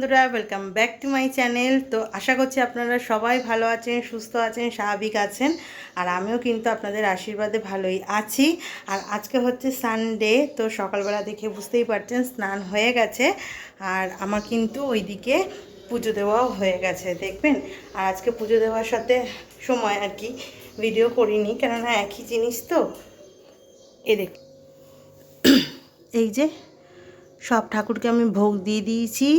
বন্ধুরা welcome back to my channel তো আশা করছি আপনারা সবাই ভালো আছেন, সুস্থ আছেন, স্বাভাবিক আছেন, আর আমিও কিন্তু আপনাদের আশীর্বাদে ভালোই আছি। আর আজকে হচ্ছে সানডে তো সকালবেলা দেখে বুঝতেই পারছেন, স্নান হয়ে গেছে, আর আমার কিন্তু ওইদিকে পুজো দেওয়াও হয়ে গেছে, দেখবেন? আর আজকে পুজো দেওয়ার সাথে সময় আর কি ভিডিও করিনি, কেননা একই জিনিস তো। এ দেখ, এই যে সব ঠাকুরকে আমি ভোগ দিয়ে দিয়েছি।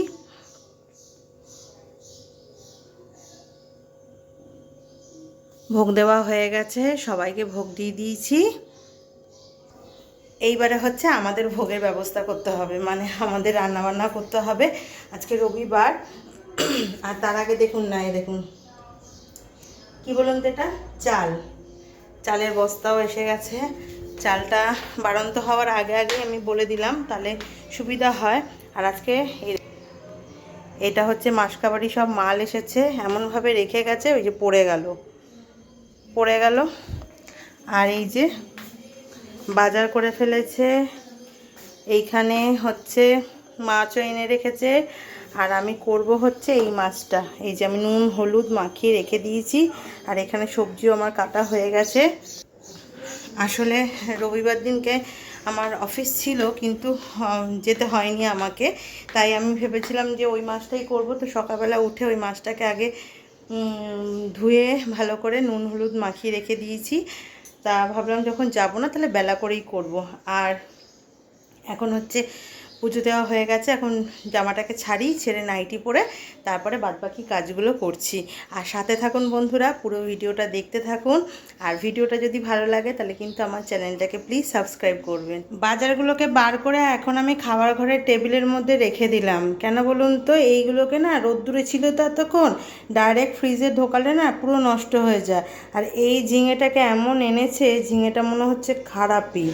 ভোগ দেওয়া হয়ে গেছে, সবাইকে ভোগ দিয়ে দিয়েছি। এইবারে হচ্ছে আমাদের ভোগের ব্যবস্থা করতে হবে মানে আমাদের রান্নাবান্না করতে হবে আজকে রবিবার। আর তার আগে দেখুন না দেখুন। কি বলুন তো এটা? চাল। চালের বস্তাও এসে গেছে। চালটা বাড়ন্ত হওয়ার আগে আগে আমি বলে দিলাম, তাহলে সুবিধা হয়। আর আজকে এটা হচ্ছে মাসকাবাড়ি, সব মাল এসেছে, এমনভাবে রেখে গেছে, ওই যে পড়ে গেল। পড়ে গেল। আর এই যে বাজার করে ফেলেছে। এইখানে হচ্ছে মাছও এনে রেখেছে। আর আমি করব হচ্ছে এই মাছটা। এই যে আমি নুন, হলুদ মাখিয়ে রেখে দিয়েছি। আর এখানে সবজিও আমার কাটা হয়ে গেছে। আসলে রবিবার দিনকে আমার অফিস ছিল, কিন্তু যেতে হয়নি আমাকে। তাই আমি ভেবেছিলাম যে ওই মাছটাই করব। তো সকালবেলা উঠে ওই মাছটাকে আগে ধুয়ে ভালো করে নুন, হলুদ মাখিয়ে রেখে দিয়েছি। তা ভাবলাম যখন যাব না, তাহলে বেলা করেই করব। আর এখন হচ্ছে পুজো দেওয়া হয়ে গেছে। এখন জামাটাকে ছাড়ি, ছেড়ে নাইটি পরে তারপরে বাদবাকি কাজগুলো করছি। আর সাথে থাকুন বন্ধুরা, পুরো ভিডিওটা দেখতে থাকুন। আর ভিডিওটা যদি ভালো লাগে তাহলে কিন্তু আমার চ্যানেলটাকে প্লিজ সাবস্ক্রাইব করবেন। বাজারগুলোকে বার করে এখন আমি খাবার ঘরের টেবিলের মধ্যে রেখে দিলাম। কেন বলুন তো, এইগুলোকে না রোদ্দুরে ছিল তো এতক্ষণ, ডাইরেক্ট ফ্রিজে ঢোকালে না পুরো নষ্ট হয়ে যায়। আর এই ঝিঙেটাকে এমন এনেছে, ঝিঙেটা মনে হচ্ছে খারাপই।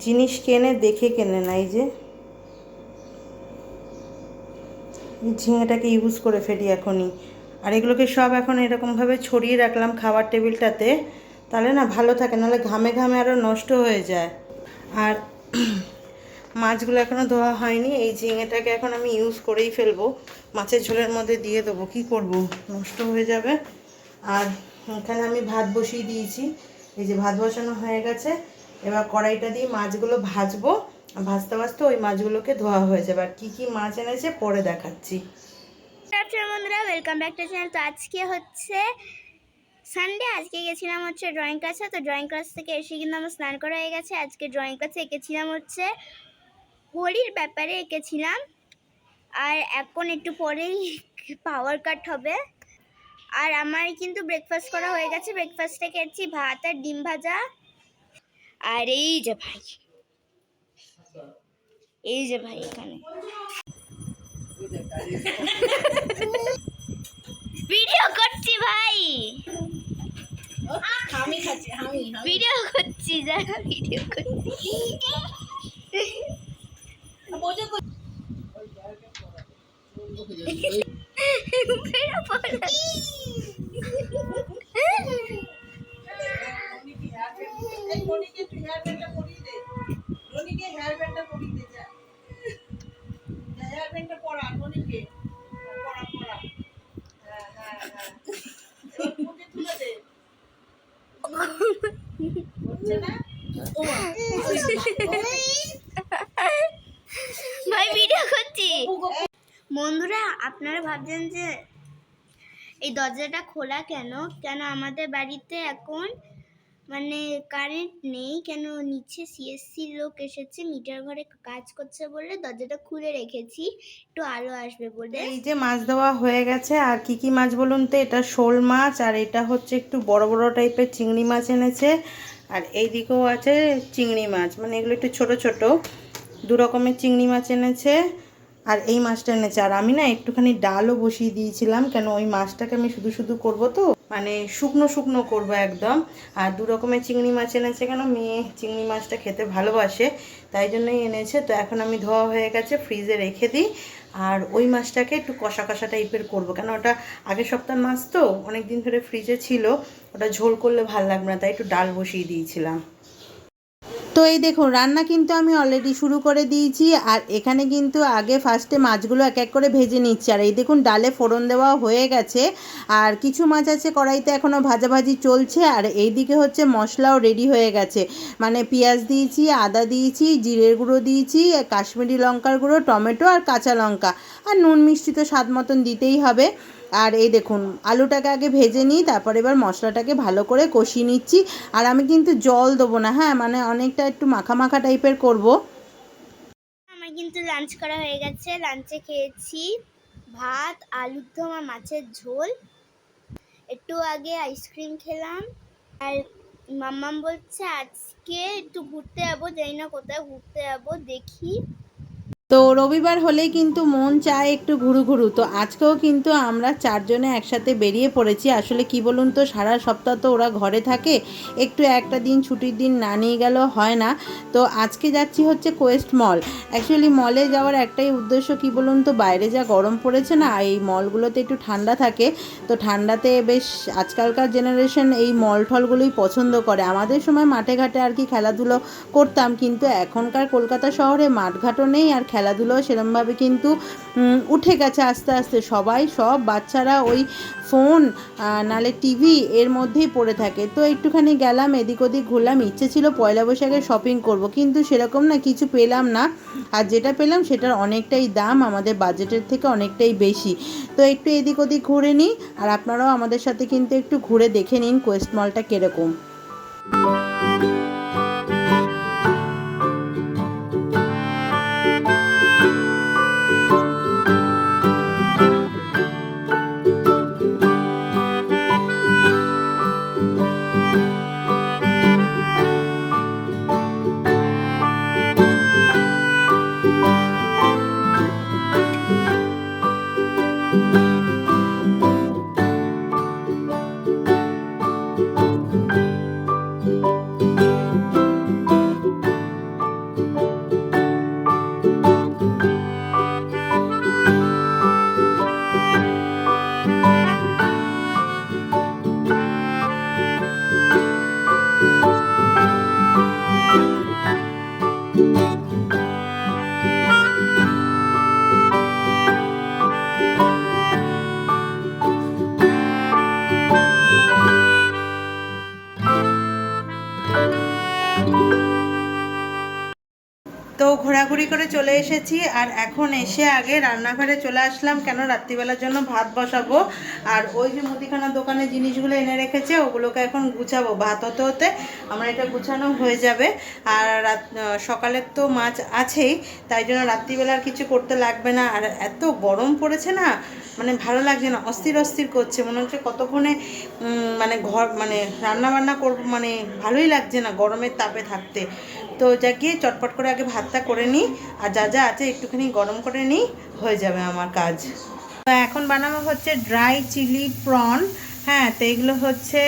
জিনিস কেনে, দেখে কেনে না, এই যে। ঝিঙেটাকে ইউজ করে ফেলি এখনই। আর এগুলোকে সব এখন এরকমভাবে ছড়িয়ে রাখলাম খাবার টেবিলটাতে, তাহলে না ভালো থাকে, নাহলে ঘামে ঘামে আরও নষ্ট হয়ে যায়। আর মাছগুলো এখনও ধোয়া হয়নি, এই ঝিঙেটাকে এখন আমি ইউজ করেই ফেলব। মাছের ঝোলের মধ্যে দিয়ে দেবো, কী করব? নষ্ট হয়ে যাবে। আর এখানে আমি ভাত বসিয়ে দিয়েছি, এই যে ভাত বসানো হয়ে গেছে, এবার কড়াইটা দিয়ে মাছগুলো ভাজবো। ভাজতে ভাজতে ওই মাছগুলোকে ধোয়া হয়ে যাবে। আর কী কী মাছ এনেছে পরে দেখাচ্ছি। বন্ধুরা ওয়েলকাম ব্যাক টু চ্যানেল তো আজকে হচ্ছে সানডে আজকে গেছিলাম হচ্ছে ড্রয়িং ক্লাসে তো ড্রয়িং ক্লাস থেকে এসে কিন্তু আমার স্নান করা হয়ে গেছে। আজকে ড্রয়িং ক্লাসে এঁকেছিলাম হচ্ছে হোলির ব্যাপারে এঁকেছিলাম। আর এখন একটু পরেই পাওয়ার কাট হবে। আর আমার কিন্তু ব্রেকফাস্ট করা হয়ে গেছে। ব্রেকফাস্টে খেয়েছি ভাত আর ডিম ভাজা। আর এই যে ভাই এই যে ভাই এখানে। ভিডিও করছি ভাই। ভিডিও করছি যারা ভিডিও করছি। বেরো পড়া। ভাই ভিডিও করছি বন্ধুরা, আপনারা ভাবছেন যে এই দরজাটা খোলা কেন? কেন আমাদের বাড়িতে এখন মানে কারেন্ট নেই? কেন নিচে সিএসসি লোক এসেছে মিটার ঘরে কাজ করছে বলে দরজাটা খুলে রেখেছি, একটু আলো আসবে বলে। এই যে মাছ দেওয়া হয়ে গেছে, আর কি কি মাছ বলুন তো? এটা শোল মাছ, আর এটা হচ্ছে একটু বড় বড় টাইপের চিংড়ি মাছ এনেছে। আর এই দিকেও আছে চিংড়ি মাছ মানে এগুলো একটু ছোট ছোট। দু রকমের চিংড়ি মাছ এনেছে। আর এই মাছটা এনেছে আর আমি না একটুখানি ডালও বসিয়ে দিয়েছিলাম, কেন ওই মাছটাকে আমি শুধু শুধু করব তো? মানে শুকনো শুকনো করব একদম। আর দু রকমের চিংড়ি মাছ এনেছে কেন? মেয়ে চিংড়ি মাছটা খেতে ভালোবাসে, তাই জন্যই এনেছে। তো এখন আমি ধোয়া হয়ে গেছে, ফ্রিজে রেখে দিই। আর ওই মাছটাকে একটু কষা কষা টাইপের করব, কেন ওটা আগের সপ্তাহ মাছ তো অনেক দিন ধরে ফ্রিজে ছিল, ওটা ঝোল করলে ভালো লাগবে না, তাই একটু ডাল বসিয়ে দিয়েছিলাম। তো এই দেখুন, রান্না কিন্তু আমি অলরেডি শুরু করে দিয়েছি আর এখানে কিন্তু আগে ফার্স্টে মাছগুলো এক এক করে ভেজে নিচ্ছি। আর এই দেখুন, ডালে ফোড়ন দেওয়া হয়ে গেছে আর কিছু মাছ আছে কড়াইতে এখনও ভাজাভাজি চলছে আর এই দিকে হচ্ছে মশলাও রেডি হয়ে গেছে। মানে পেঁয়াজ দিয়েছি, আদা দিয়েছি, জিরের গুঁড়ো দিয়েছি, কাশ্মীরি লঙ্কার গুঁড়ো, টমেটো আর কাঁচা লঙ্কা। আর নুন মিষ্টি তো স্বাদ মতন দিতেই হবে। আর এই দেখুন, আলুটাকে আগে ভেজে নিই, তারপর এবার মশলাটাকে ভালো করে কষিয়ে নিচ্ছি। আর আমি কিন্তু জল দেবো না হ্যাঁ মানে অনেকটা একটু মাখা মাখা টাইপের করব। আমার কিন্তু লাঞ্চ করা হয়ে গেছে। লাঞ্চে খেয়েছি ভাত আলুর দম আর মাছের ঝোল। একটু আগে আইসক্রিম খেলাম। আর মাম্মাম বলছে, আজকে একটু ঘুরতে যাব, জানি না কোথায় ঘুরতে যাব, দেখি। তো রবিবার হলেই কিন্তু মন চায় একটু ঘুরু ঘুরু। তো আজকেও কিন্তু আমরা চারজনে একসাথে বেরিয়ে পড়েছি। আসলে কি বলুন তো, সারা সপ্তাহ তো ওরা ঘরে থাকে। একটু একটা দিন ছুটির দিন না নিয়ে গেলেও হয় না। তো আজকে যাচ্ছি হচ্ছে কোয়েস্ট মল। অ্যাকচুয়ালি মলে যাওয়ার একটাই উদ্দেশ্য কি বলুন তো, বাইরে যা গরম পড়েছে না, এই মলগুলোতে একটু ঠান্ডা থাকে। তো ঠান্ডাতে বেশ আজকালকার জেনারেশন এই মল টলগুলোই পছন্দ করে। আমাদের সময় মাঠে ঘাটে আর কি খেলাধুলো করতাম, কিন্তু এখনকার কলকাতা শহরে মাঠঘাটও নেই আর খেলাধুলো সেরমভাবে কিন্তু উঠে গেছে আস্তে আস্তে। সবাই, সব বাচ্চারা ওই ফোন নালে টিভি এর মধ্যেই পড়ে থাকে। তো একটুখানি গেলাম, এদিক ওদিক ঘুরলাম। ইচ্ছে ছিল পয়লা বৈশাখে শপিং করব, কিন্তু সেরকম না, কিছু পেলাম না। আর যেটা পেলাম সেটার অনেকটাই দাম, আমাদের বাজেটের থেকে অনেকটাই বেশি। তো একটু এদিক ওদিক ঘুরে নিই, আর আপনারাও আমাদের সাথে কিন্তু একটু ঘুরে দেখে নিন কোয়েস্ট মলটা কীরকম। করে চলে এসেছি আর এখন এসে আগে রান্নাঘরে চলে আসলাম কেন রাত্রিবেলার জন্য ভাত বসাবো। আর ওই যে মুদিখানা দোকানে জিনিসগুলো এনে রেখেছে, ওগুলোকে এখন গুছাবো ভাত হতে হতে। আমার এটা গুছানো হয়ে যাবে। আর রাত সকালের তো মাছ আছেই, তাই জন্য রাত্রিবেলার কিছু করতে লাগবে না। আর এত গরম পড়েছে না মানে ভালো লাগছে না, অস্থির অস্থির করছে, মনে হচ্ছে কতক্ষণে মানে ঘর মানে রান্না বান্না করব মানে ভালোই লাগছে না গরমের তাপে থাকতে। তো যা গিয়ে চটপট করে আগে ভাতটা করে নিই, আর যা যা আছে একটুখানি গরম করে নিই, হয়ে যাবে আমার কাজ। তো এখন বানাবো হচ্ছে ড্রাই চিলি প্রন। হ্যাঁ তো এগুলো হচ্ছে,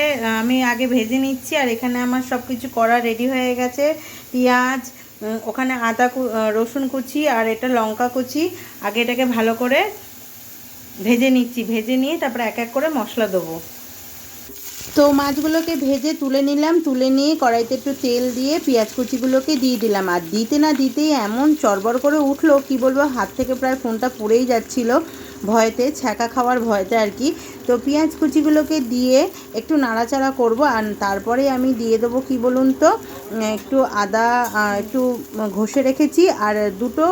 আমি আগে ভেজে নিচ্ছি, আর এখানে আমার সব কিছু করা রেডি হয়ে গেছে। পেঁয়াজ ওখানে আদা রসুন কুচি, আর এটা লঙ্কা কুচি। আগে এটাকে ভালো করে ভেজে নিচ্ছি, ভেজে নিয়ে তারপরে এক এক করে মশলা দেবো। তো মাছগুলোকে ভেজে তুলে নিলাম, তুলে নিয়ে কড়াইতে একটু তেল দিয়ে পেঁয়াজ কুচিগুলোকে দিয়ে দিলাম। আর দিতে না দিতেই এমন চরবর করে উঠল, কি বলব, হাত থেকে প্রায় ফোনটা পড়েই যাচ্ছিল। ভয়তে, ছ্যাঁকা খাওয়ার ভয়তে আর কি। তো পেঁয়াজ কুচিগুলোকে দিয়ে একটু নাড়াচাড়া করব আর তারপরে আমি দিয়ে দেবো কি বলুন তো একটু আদা একটু ঘষে রেখেছি আর দুটো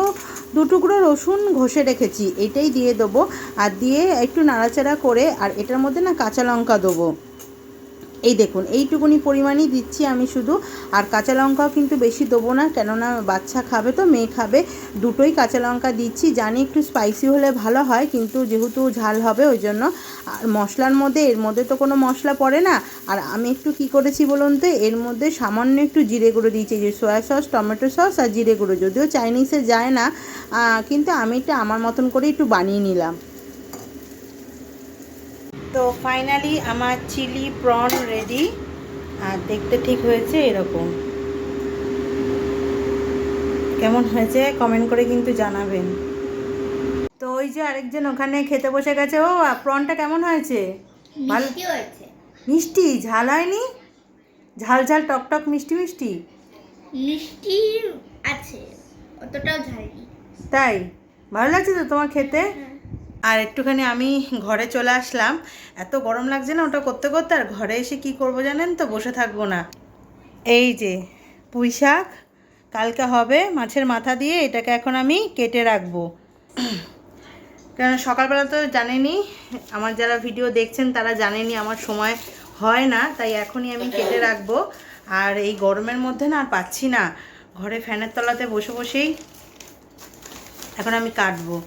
দু টুকরো রসুন ঘষে রেখেছি, এটাই দিয়ে দেবো। আর দিয়ে একটু নাড়াচাড়া করে, আর এটার মধ্যে না কাঁচা লঙ্কা দেবো। এই দেখুন, এইটুকুনি পরিমাণই দিচ্ছি আমি শুধু। আর কাঁচা লঙ্কাও কিন্তু বেশি দেবো না, কেননা বাচ্চা খাবে তো, মেয়ে খাবে। দুটোই কাঁচা লঙ্কা দিচ্ছি। জানি একটু স্পাইসি হলে ভালো হয়, কিন্তু যেহেতু ঝাল হবে, ওই জন্য। আর মশলার মধ্যে, এর মধ্যে তো কোনো মশলা পড়ে না। আর আমি একটু কি করেছি বলুন তো, এর মধ্যে সামান্য একটু জিরে গুঁড়ো দিয়েছি, যে সয়া সস টমেটো সস আর জিরে গুঁড়ো। যদিও চাইনিজে যায় না কিন্তু আমি এটা আমার মতন করে একটু বানিয়ে নিলাম। তো ফাইনালি আমার চিলি প্রন রেডি আর দেখতে ঠিক হয়েছে এরকম। কেমন হয়েছে কমেন্ট করে কিন্তু জানাবেন। তো ওই যে আরেকজন ওখানে খেতে বসে গেছে ও প্রনটা কেমন হয়েছে? ভালো মিষ্টি হয়েছে। মিষ্টি? ঝাল হয়নি? ঝাল ঝাল টক টক মিষ্টি মিষ্টি? মিষ্টি আছে অতটাও ঝাল তাই? ভালো লাগছে তো তোমার খেতে? হ্যাঁ। আর একটুখানি আমি ঘরে চলে আসলাম। এত গরম লাগছে না ওটা করতে করতে, আর ঘরে এসে কি করব জানেন তো? বসে থাকব না। এই যে পুঁই শাক, কালকে হবে মাছের মাথা দিয়ে, এটাকে এখন আমি কেটে রাখব। কারণ সকালবেলা তো জানেনি, আমার যারা ভিডিও দেখছেন তারা জানেনি আমার সময় হয় না, তাই এখনই আমি কেটে রাখব। আর এই গরমের মধ্যে না আর পাচ্ছি না। ঘরে ফ্যানের তলাতে বসে বসেই এখন আমি কাটবো।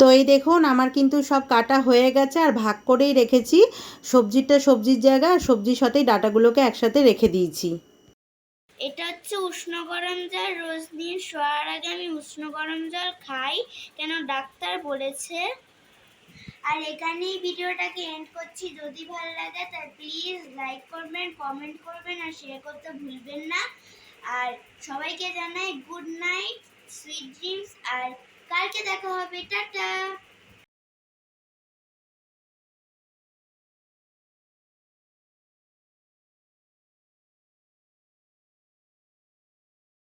তো এই দেখুন, আমার কিন্তু সব কাটা হয়ে গেছে আর ভাগ করেই রেখেছি। সবজিটা সবজির জায়গা আর সবজির সাথেই ডাটাগুলোকে একসাথে রেখে দিয়েছি। এটা হচ্ছে উষ্ণ গরম জল, রোজ দিন শোয়ার আগে আমি উষ্ণ গরম জল খাই, কেন ডাক্তার বলেছে। আর এখানেই ভিডিওটাকে এন্ড করছি। যদি ভালো লাগে তাহলে প্লিজ লাইক করবেন কমেন্ট করবেন আর শেয়ার করতে ভুলবেন না। আর সবাইকে জানাই গুড নাইট সুইট ড্রিমস আর কালকে দেখা হবে টাটা।